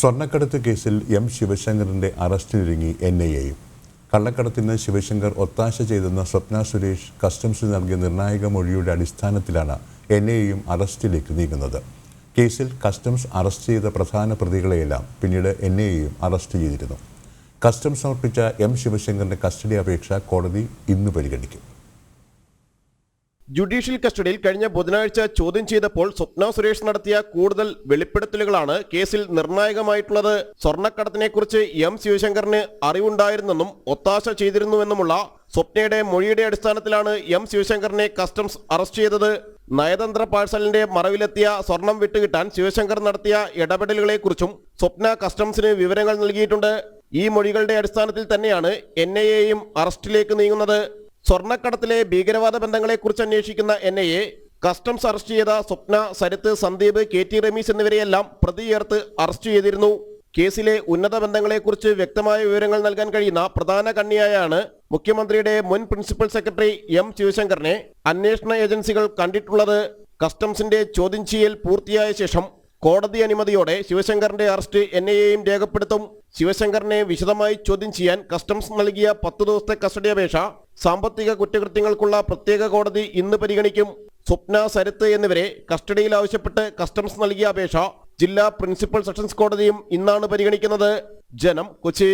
സ്വർണക്കടത്ത് കേസിൽ എം ശിവശങ്കറിന്റെ അറസ്റ്റിനൊരുങ്ങി എൻ ഐ എയും. കള്ളക്കടത്തിന് ശിവശങ്കർ ഒത്താശ ചെയ്തെന്ന സ്വപ്ന സുരേഷ് കസ്റ്റംസിന് നൽകിയ നിർണായക മൊഴിയുടെ അടിസ്ഥാനത്തിലാണ് എൻ ഐ എയും അറസ്റ്റിലേക്ക് നീങ്ങുന്നത്. കേസിൽ കസ്റ്റംസ് അറസ്റ്റ് ചെയ്ത പ്രധാന പ്രതികളെയെല്ലാം പിന്നീട് എൻ ഐ എയും അറസ്റ്റ് ചെയ്തിരുന്നു. കസ്റ്റംസ് സമർപ്പിച്ച എം ശിവശങ്കറിന്റെ കസ്റ്റഡി അപേക്ഷ കോടതി ഇന്ന് പരിഗണിക്കും. ജുഡീഷ്യൽ കസ്റ്റഡിയിൽ കഴിഞ്ഞ ബുധനാഴ്ച ചോദ്യം ചെയ്തപ്പോൾ സ്വപ്ന സുരേഷ് നടത്തിയ കൂടുതൽ വെളിപ്പെടുത്തലുകളാണ് കേസിൽ നിർണായകമായിട്ടുള്ളത്. സ്വർണക്കടത്തിനെക്കുറിച്ച് എം ശിവശങ്കറിന് അറിവുണ്ടായിരുന്നെന്നും ഒത്താശ ചെയ്തിരുന്നുവെന്നുമുള്ള സ്വപ്നയുടെ മൊഴിയുടെ അടിസ്ഥാനത്തിലാണ് എം ശിവശങ്കറിനെ കസ്റ്റംസ് അറസ്റ്റ് ചെയ്തത്. നയതന്ത്ര പാഴ്സലിന്റെ മറവിലെത്തിയ സ്വർണം വിട്ടുകിട്ടാൻ ശിവശങ്കർ നടത്തിയ ഇടപെടലുകളെക്കുറിച്ചും സ്വപ്ന കസ്റ്റംസിന് വിവരങ്ങൾ നൽകിയിട്ടുണ്ട്. ഈ മൊഴികളുടെ അടിസ്ഥാനത്തിൽ തന്നെയാണ് എൻ ഐ എയും അറസ്റ്റിലേക്ക് നീങ്ങുന്നത്. സ്വർണക്കടത്തിലെ ഭീകരവാദ ബന്ധങ്ങളെക്കുറിച്ച് അന്വേഷിക്കുന്ന N I A customs arrest ചെയ്ത സ്വപ്ന സരിത്ത് സന്ദീപ് കെ ടി റമീസ് എന്നിവരെയെല്ലാം പ്രതി ചേർത്ത് അറസ്റ്റ് ചെയ്തിരുന്നു. കേസിലെ ഉന്നത ബന്ധങ്ങളെക്കുറിച്ച് വ്യക്തമായ വിവരങ്ങൾ നൽകാൻ കഴിയുന്ന പ്രധാന കണ്ണിയായാണ് മുഖ്യമന്ത്രിയുടെ മുൻ പ്രിൻസിപ്പൽ സെക്രട്ടറി എം ശിവശങ്കറിനെ അന്വേഷണ ഏജൻസികൾ കണ്ടിട്ടുള്ളത്. കസ്റ്റംസിന്റെ ചോദ്യം ചെയ്യൽ പൂർത്തിയായ ശേഷം കോടതി അനുമതിയോടെ ശിവശങ്കറിന്റെ അറസ്റ്റ് എൻ ഐ എയും രേഖപ്പെടുത്തും. ശിവശങ്കറിനെ വിശദമായി ചോദ്യം ചെയ്യാൻ കസ്റ്റംസ് നൽകിയ പത്ത് ദിവസത്തെ കസ്റ്റഡി അപേക്ഷ സാമ്പത്തിക കുറ്റകൃത്യങ്ങൾക്കുള്ള പ്രത്യേക കോടതി ഇന്ന് പരിഗണിക്കും. സ്വപ്ന സരത്ത് എന്നിവരെ കസ്റ്റഡിയിൽ ആവശ്യപ്പെട്ട് കസ്റ്റംസ് നൽകിയ അപേക്ഷ ജില്ലാ പ്രിൻസിപ്പൽ സെഷൻസ് കോടതിയും ഇന്നാണ് പരിഗണിക്കുന്നത്. ജനം കൊച്ചി